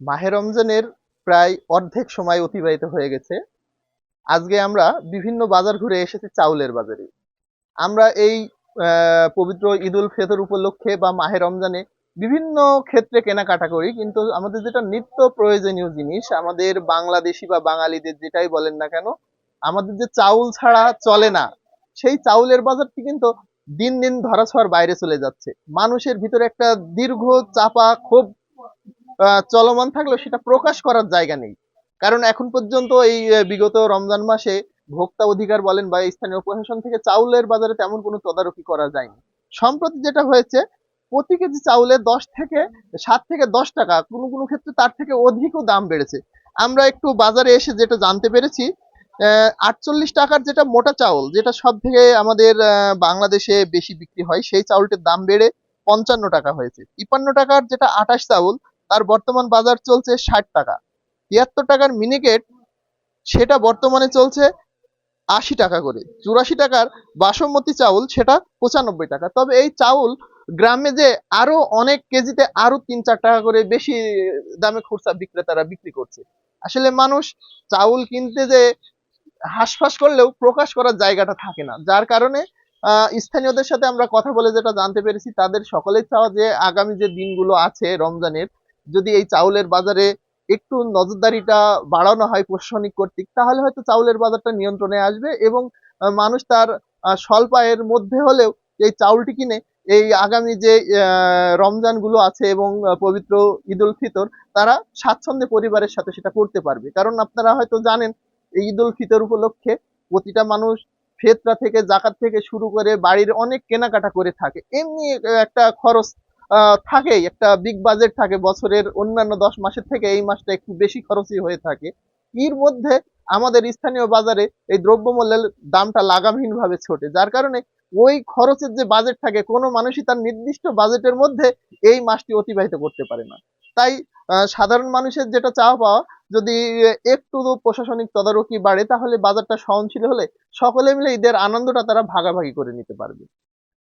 মাহে রমজানের প্রায় অর্ধেক সময় অতিবাহিত হয়ে গেছে। আজকে আমরা বিভিন্ন বাজার ঘুরে এসেছি চাউলের বাজারে। আমরা এই পবিত্র ঈদুল ফিতর উপলক্ষে বা মাহে রমজানে বিভিন্ন ক্ষেত্রে কেনাকাটা করি কিন্তু আমাদের যেটা নিত্য প্রয়োজনীয় জিনিস আমাদের বাংলাদেশি বা বাঙালিদের যেটাই বলেন না কেন আমাদের যে চাউল ছাড়া চলে না সেই চাউলের বাজারটি কিন্তু দিন দিন ধরাছোঁয়ার বাইরে চলে যাচ্ছে। মানুষের ভিতরে একটা দীর্ঘ চাপা আহ, চলমান থাকলেও সেটা প্রকাশ করার জায়গা নেই। কারণ এখন পর্যন্ত এই বিগত রমজান মাসে ভোক্তা অধিকার বলেন বা স্থানীয় প্রশাসন থেকে চাউলের বাজারে তেমন কোনো তদারকি করা যায়নি। সম্প্রতি যেটা হয়েছে, প্রতি কেজি চাউলে দশ থেকে সাত থেকে দশ টাকা, কোনো কোনো ক্ষেত্রে তার থেকে অধিকও দাম বেড়েছে। আমরা একটু বাজারে এসে যেটা জানতে পেরেছি আটচল্লিশ টাকার যেটা মোটা চাউল, যেটা সব থেকে আমাদের বাংলাদেশে বেশি বিক্রি হয়, সেই চাউলটির দাম বেড়ে পঞ্চান্ন টাকা হয়েছে। তিপ্পান্ন টাকার যেটা আটাশ চাউল তার বর্তমান বাজার চলছে ষাট টাকা। তিয়াত্তর টাকার মিনিকেট, সেটা বর্তমানে চলছে আশি টাকা করে। চুরাশি টাকার বাসমতি চাউল, সেটা পঁচানব্বই টাকা। তবে এই চাউল গ্রামে যে আরও অনেক কেজিতে আরও তিন চার টাকা করে বেশি দামে খুচরা বিক্রেতারা বিক্রি করছে। আসলে মানুষ চাউল কিনতে যে হাঁসফাঁস করলেও প্রকাশ করার জায়গাটা থাকে না। যার কারণে স্থানীয়দের সাথে আমরা কথা বলে যেটা জানতে পেরেছি, তাদের সকলেই চাওয়া যে আগামী যে দিনগুলো আছে রমজানের যদি এই চাউলের বাজারে একটু নজরদারিটা বাড়ানো হয় প্রশাসনিক কর্তৃক, তাহলে হয়তো চাউলের বাজারটা নিয়ন্ত্রণে আসবে এবং মানুষ তার স্বল্প আয়ের মধ্যে হলেও এই চাউলটি কিনে এই আগামী যে রমজানগুলো আছে এবং পবিত্র ঈদুল ফিতর, তারা স্বাচ্ছন্দ্যে পরিবারের সাথে সেটা করতে পারবে। কারণ আপনারা হয়তো জানেন, এই ঈদুল ফিতর উপলক্ষে প্রতিটা মানুষ ফেতরা থেকে, জাকাত থেকে শুরু করে বাড়ির অনেক কেনাকাটা করে থাকে। এমনি একটা খরচ থাকেই, একটা বিগ বাজেট থাকে বছরের অন্যান্য দশ মাসের থেকে এই মাসটা একটু বেশি খরচই হয়ে থাকে। এর মধ্যে আমাদের স্থানীয় বাজারে এই দ্রব্যমূল্যের দামটা লাগামহীন ভাবে ছোটে, যার কারণে ওই খরচের যে বাজেট থাকে, কোনো মানুষই তার নির্দিষ্ট বাজেটের মধ্যে এই মাসটি অতিবাহিত করতে পারে না। তাই সাধারণ মানুষের যেটা চাওয়া পাওয়া, যদি একটু প্রশাসনিক তদারকি বাড়ে, তাহলে বাজারটা সহনশীল হলে সকলে মিলে ঈদের আনন্দটা তারা ভাগাভাগি করে নিতে পারবে।